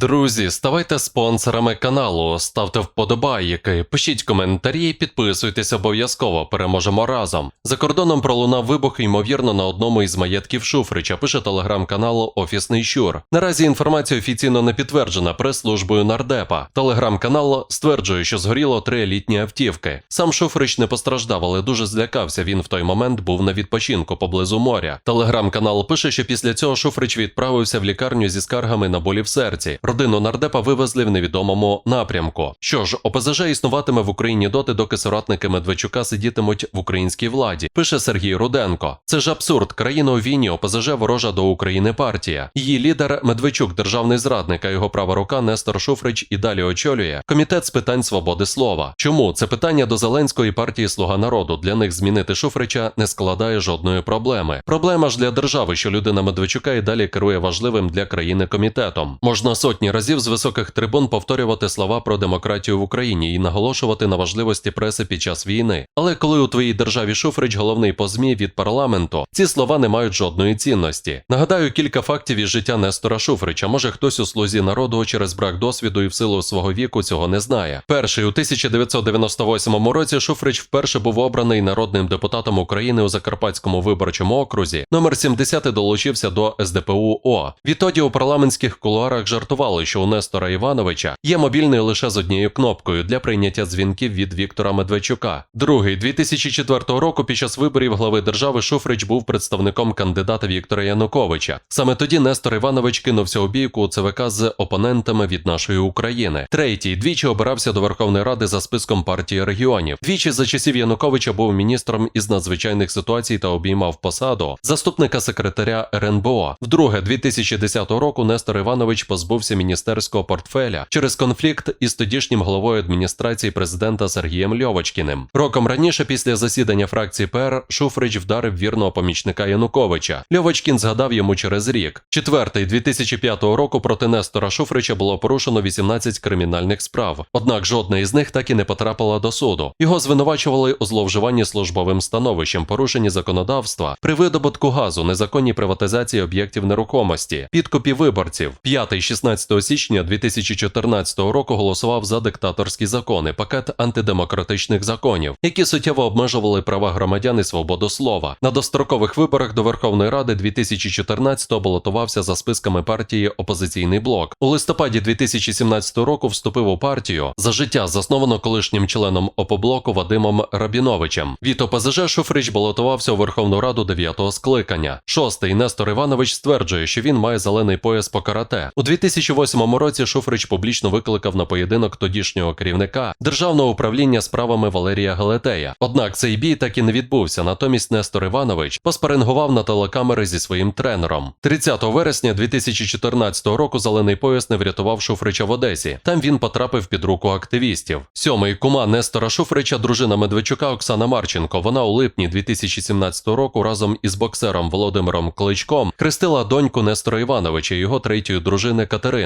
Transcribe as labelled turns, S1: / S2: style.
S1: Друзі, ставайте спонсорами каналу, ставте вподобайки, пишіть коментарі, підписуйтесь обов'язково, переможемо разом. За кордоном пролунав вибух, ймовірно, на одному із маєтків Шуфрича, пише телеграм-канал Офісний Щур. Наразі інформація офіційно не підтверджена прес-службою нардепа. Телеграм-канал стверджує, що згоріло три елітні автівки. Сам Шуфрич не постраждав, але дуже злякався. Він в той момент був на відпочинку поблизу моря. Телеграм-канал пише, що після цього Шуфрич відправився в лікарню зі скаргами на болі в серці. Родину нардепа вивезли в невідомому напрямку. Що ж, ОПЗЖ існуватиме в Україні доти, доки соратники Медведчука сидітимуть в українській владі. Пише Сергій Руденко. Це ж абсурд. Країна у війні, ОПЗЖ ворожа до України партія. Її лідер Медведчук, державний зрадник, а його права рука Нестор Шуфрич і далі очолює комітет з питань свободи слова. Чому це питання до Зеленської партії Слуга народу? Для них змінити Шуфрича не складає жодної проблеми. Проблема ж для держави, що людина Медведчука і далі керує важливим для країни комітетом. Можна сотні разів з високих трибун повторювати слова про демократію в Україні і наголошувати на важливості преси під час війни. Але коли у твоїй державі Шуфрич головний по ЗМІ від парламенту, ці слова не мають жодної цінності. Нагадаю кілька фактів із життя Нестора Шуфрича. Може хтось у слузі народу через брак досвіду і в силу свого віку цього не знає. Перший у 1998 році Шуфрич вперше був обраний народним депутатом України у Закарпатському виборчому окрузі. Номер 70 долучився до СДПУ О. Відтоді у парламентських кулуарах жартували, що у Нестора Івановича є мобільний лише з однією кнопкою для прийняття дзвінків від Віктора Медведчука. Другий 2004 року під час виборів глави держави Шуфрич був представником кандидата Віктора Януковича. Саме тоді Нестор Іванович кинувся у бійку у ЦВК з опонентами від нашої України. Третій двічі обирався до Верховної Ради за списком партії регіонів. Двічі за часів Януковича був міністром із надзвичайних ситуацій та обіймав посаду заступника секретаря РНБО. Вдруге, 2010 року Нестор Іванович позбувся міністерського портфеля через конфлікт із тодішнім головою адміністрації президента Сергієм Льовочкіним. Роком раніше, після засідання фракції ПР, Шуфрич вдарив вірного помічника Януковича. Льовочкін згадав йому через рік. Четвертий 2005 року проти Нестора Шуфрича було порушено 18 кримінальних справ. Однак жодна із них так і не потрапила до суду. Його звинувачували у зловживанні службовим становищем, порушенні законодавства, при видобутку газу, незаконній приватизації об'єктів нерухомості, підкупі виборців. 5-16 січня 2014 року голосував за диктаторські закони, пакет антидемократичних законів, які суттєво обмежували права громадян і свободу слова. На дострокових виборах до Верховної Ради 2014-го балотувався за списками партії Опозиційний блок. У листопаді 2017 року вступив у партію за життя, засновано колишнім членом ОПОБЛОКу Вадимом Рабіновичем. Від ОПЗЖ Шуфрич балотувався у Верховну Раду 9-го скликання. Шостий Нестор Іванович стверджує, що він має зелений пояс по карате. У 2008 році Шуфрич публічно викликав на поєдинок тодішнього керівника державного управління справами Валерія Галетея. Однак цей бій так і не відбувся. Натомість Нестор Іванович поспарингував на телекамери зі своїм тренером. 30 вересня 2014 року зелений пояс не врятував Шуфрича в Одесі. Там він потрапив під руку активістів. Сьомий кума Нестора Шуфрича, дружина Медведчука Оксана Марченко. Вона у липні 2017 року разом із боксером Володимиром Кличком хрестила доньку Нестора Івановича його третьої дружини Катерини.